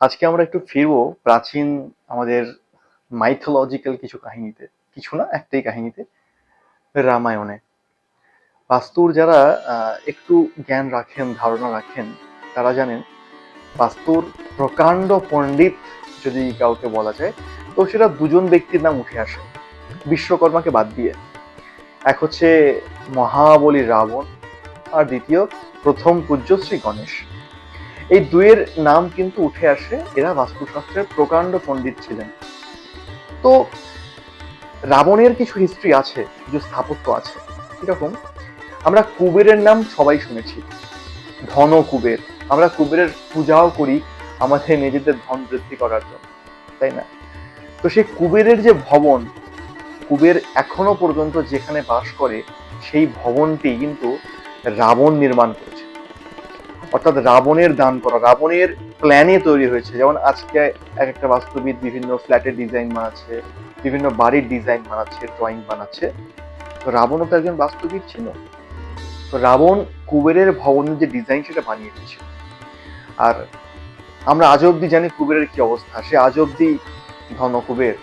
আজকে আমরা একটু ফিরবো প্রাচীন আমাদের মাইথোলজিক্যাল কিছু কাহিনীতে, কিছু না, একটাই কাহিনীতে, রামায়ণে। বাস্তুর যারা একটু জ্ঞান রাখেন, ধারণা রাখেন, তারা জানেন বাস্তুর প্রকাণ্ড পণ্ডিত যদি কাউকে বলা যায়, তো সেটা দুজন ব্যক্তির নাম উঠে আসে। বিশ্বকর্মাকে বাদ দিয়ে। এক হচ্ছে মহাবলী রাবণ, আর দ্বিতীয় প্রথম পূজ্য শ্রী গণেশ। এই দুয়ের নাম কিন্তু উঠে আসে, এরা বাস্তুশাস্ত্রের প্রকাণ্ড পণ্ডিত ছিলেন। তো রাবণের কিছু হিস্ট্রি আছে, কিছু স্থাপত্য আছে। কীরকম? আমরা কুবেরের নাম সবাই শুনেছি। ধন কুবের আমরা কুবেরের পূজাও করি আমাদের নিজেদের ধন বৃদ্ধি করার জন্য, তাই না? তো সেই কুবেরের যে ভবন, কুবের এখনও পর্যন্ত যেখানে বাস করে, সেই ভবনটি কিন্তু রাবণ নির্মাণ করেছে। অর্থাৎ রাবণের দান করা, রাবণের প্ল্যানে তৈরি হয়েছে। যেমন আজকে এক একটা বাস্তুবিদ বিভিন্ন ফ্ল্যাটের ডিজাইন বানাচ্ছে, বিভিন্ন বাড়ির ডিজাইন বানাচ্ছে ড্রয়িং বানাচ্ছে। তো রাবণও তো একজন বাস্তুবিদ ছিল। তো রাবণ কুবেরের ভবনের যে ডিজাইন সেটা বানিয়ে দিয়েছিল আর আমরা আজ অব্দি জানি কুবেরের কি অবস্থা। সে আজ অব্দি ধন কুবের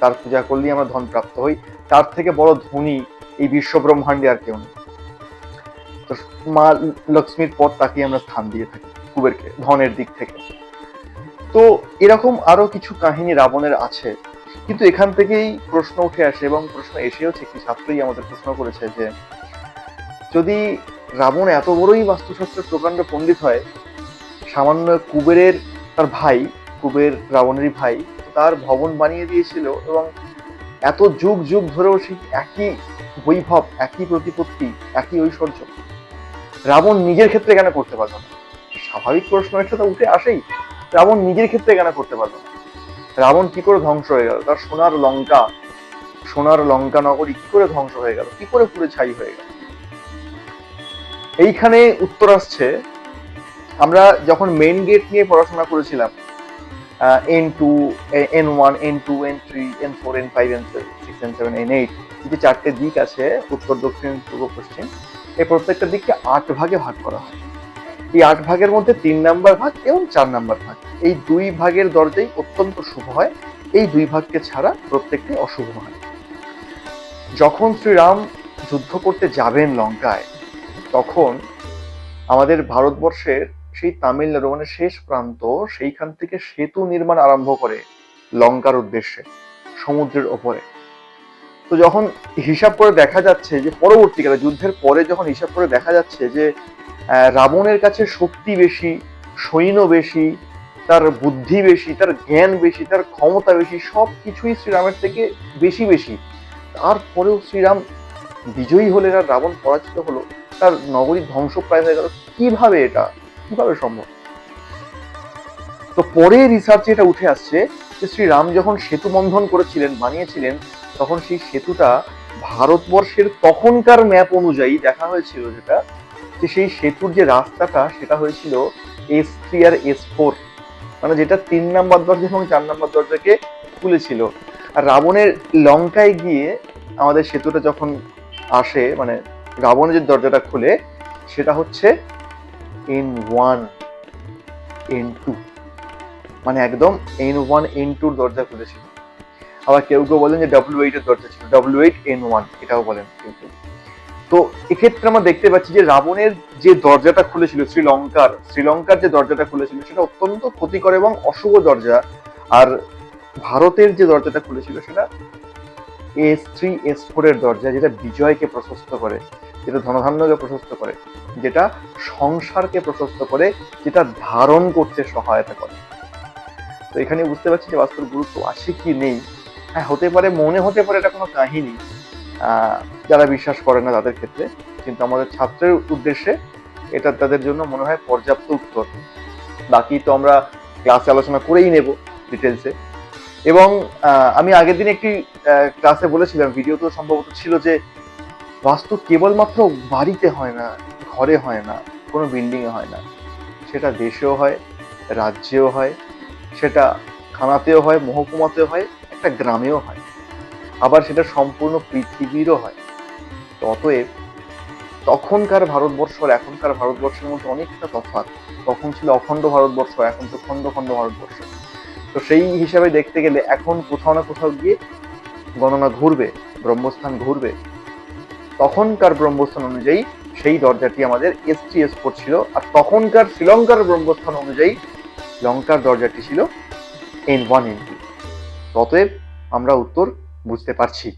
তার পূজা করলেই আমরা ধন প্রাপ্ত হই। তার থেকে বড় ধনী এই বিশ্ব ব্রহ্মাণ্ডে আর কেউ নেই। মা লক্ষ্মীর পর তাকে আমরা স্থান দিয়ে থাকি, কুবেরকে, ধনের দিক থেকে। তো এরকম আরও কিছু কাহিনী রাবণের আছে, কিন্তু এখান থেকেই প্রশ্ন উঠে আসে এবং প্রশ্ন এসেওছে একটি ছাত্রই আমাদের প্রশ্ন করেছে যে, যদি রাবণ এত বড়ই বাস্তুশাস্ত্রের প্রকাণ্ড পণ্ডিত হয়, সামান্য কুবেরের তার ভাই, কুবের রাবণেরই ভাই, তার ভবন বানিয়ে দিয়েছিল এবং এত যুগ যুগ ধরেও সেই একই বৈভব, একই প্রতিপত্তি, একই ঐশ্বর্য রাবণ নিজের ক্ষেত্রে কেন করতে পারল না? স্বাভাবিক প্রশ্ন এটা তো উঠে আসেই। রাবণ নিজের ক্ষেত্রে কেন করতে পারল না? রাবণ কি করে ধ্বংস হয়ে গেল? তার সোনার লঙ্কা সোনার লঙ্কা নগরী কি করে ধ্বংস হয়ে গেল? কি করে পুরো ছাই হয়ে গেল? এইখানে উত্তর আসছে, আমরা যখন মেইন গেট নিয়ে পড়াশোনা করেছিলাম N two N one N two N three N four N five N six N seven N eight যে চারটে দিক আছে, উত্তর, দক্ষিণ, পূর্ব, পশ্চিম এই প্রত্যেকটা দিককে আট ভাগে ভাগ করা হয়। এই আট ভাগের মধ্যে তিন নাম্বার ভাগ এবং চার নাম্বার ভাগ। এই দুই ভাগের দরজাই অত্যন্ত শুভ হয়। এই দুই ভাগকে ছাড়া প্রত্যেকটি অশুভ হয়। যখন শ্রীরাম যুদ্ধ করতে যাবেন লঙ্কায়, তখন আমাদের ভারতবর্ষের সেই তামিলনাড়ু মানে শেষ প্রান্ত, সেইখান থেকে সেতু নির্মাণ আরম্ভ করে লঙ্কার উদ্দেশ্যে, সমুদ্রের ওপরে। তো যখন হিসাব করে দেখা যাচ্ছে যে পরবর্তীকালে, যুদ্ধের পরে যখন হিসাব করে দেখা যাচ্ছে যে রাবণের কাছে শক্তি বেশি, সৈন্য বেশি, তার বুদ্ধি বেশি, তার জ্ঞান বেশি, তার ক্ষমতা বেশি সব কিছুই শ্রীরামের থেকে বেশি বেশি। তারপরেও শ্রীরাম বিজয়ী হলেন আর রাবণ পরাজিত হলো, তার নগরী ধ্বংস প্রায় হয়ে গেল। কীভাবে এটা? কীভাবে সম্ভব? তো পরে রিসার্চে এটা উঠে আসছে যে শ্রীরাম যখন সেতু বন্ধন করেছিলেন, বানিয়েছিলেন তখন সেই সেতুটা ভারতবর্ষের তখনকার ম্যাপ অনুযায়ী দেখা হয়েছিল যেটা, যে সেই সেতুর যে রাস্তাটা সেটা হয়েছিল এস থ্রি আর এস ফোর মানে যেটা তিন নাম্বার দরজা এবং চার নাম্বার দরজাকে খুলেছিল। আর রাবণের লঙ্কায় গিয়ে আমাদের সেতুটা যখন আসে মানে রাবণের যে দরজাটা খুলে, সেটা হচ্ছে এন ওয়ান এন টু মানে একদম এন ওয়ান এন টুর দরজা খুলেছিল। আবার কেউ কেউ বলেন যে ডাব্লিউ এইট এর দরজা ছিল ডাব্লিউ এইট এন ওয়ান এটাও বলেন কেউ তো এক্ষেত্রে আমরা দেখতে পাচ্ছি যে রাবণের যে দরজাটা খুলেছিল, শ্রীলঙ্কার শ্রীলঙ্কার যে দরজাটা খুলেছিল, সেটা অত্যন্ত ক্ষতিকর এবং অশুভ দরজা। আর ভারতের যে দরজাটা খুলেছিল, সেটা এস থ্রি এস ফোর এর দরজা, যেটা বিজয়কে প্রশস্ত করে, যেটা ধনধান্যকে প্রশস্ত করে, যেটা সংসারকে প্রশস্ত করে, যেটা ধারণ করতে সহায়তা করে। তো এখানে বুঝতে পারছি যে বাস্তব গুরুত্ব আছে কি নেই। হ্যাঁ হতে পারে, মনে হতে পারে এটা কোনো কাহিনী। যারা বিশ্বাস করে না তাদের ক্ষেত্রে। কিন্তু আমাদের ছাত্রের উদ্দেশ্যে এটা তাদের জন্য মনে হয় পর্যাপ্ত উত্তর। বাকি তো আমরা ক্লাসে আলোচনা করেই নেব ডিটেলসে এবং আমি আগের দিন একটি ক্লাসে বলেছিলাম ভিডিও তো সম্ভবত ছিল যে বাস্তু কেবলমাত্র বাড়িতে হয় না, ঘরে হয় না, কোনো বিল্ডিংয়ে হয় না। সেটা দেশেও হয়, রাজ্যেও হয়, সেটা থানাতেও হয়, মহকুমাতেও হয় একটা গ্রামেও হয়। আবার সেটা সম্পূর্ণ পৃথিবীরও হয়। অতএব তখনকার ভারতবর্ষ আর এখনকার ভারতবর্ষের মধ্যে অনেকটা তফাৎ। তখন ছিল অখণ্ড ভারতবর্ষ, এখন তো খণ্ড খণ্ড ভারতবর্ষ। তো সেই হিসাবে দেখতে গেলে এখন কোথাও না কোথাও গিয়ে গণনা ঘুরবে, ব্রহ্মস্থান ঘুরবে। তখনকার ব্রহ্মস্থান অনুযায়ী সেই দরজাটি আমাদের এস টি এস ফোর ছিল। আর তখনকার শ্রীলঙ্কার ব্রহ্মস্থান অনুযায়ী লঙ্কার দরজাটি ছিল এন ওয়ান এন টু অতএব আমরা উত্তর বুঝতে পারছি।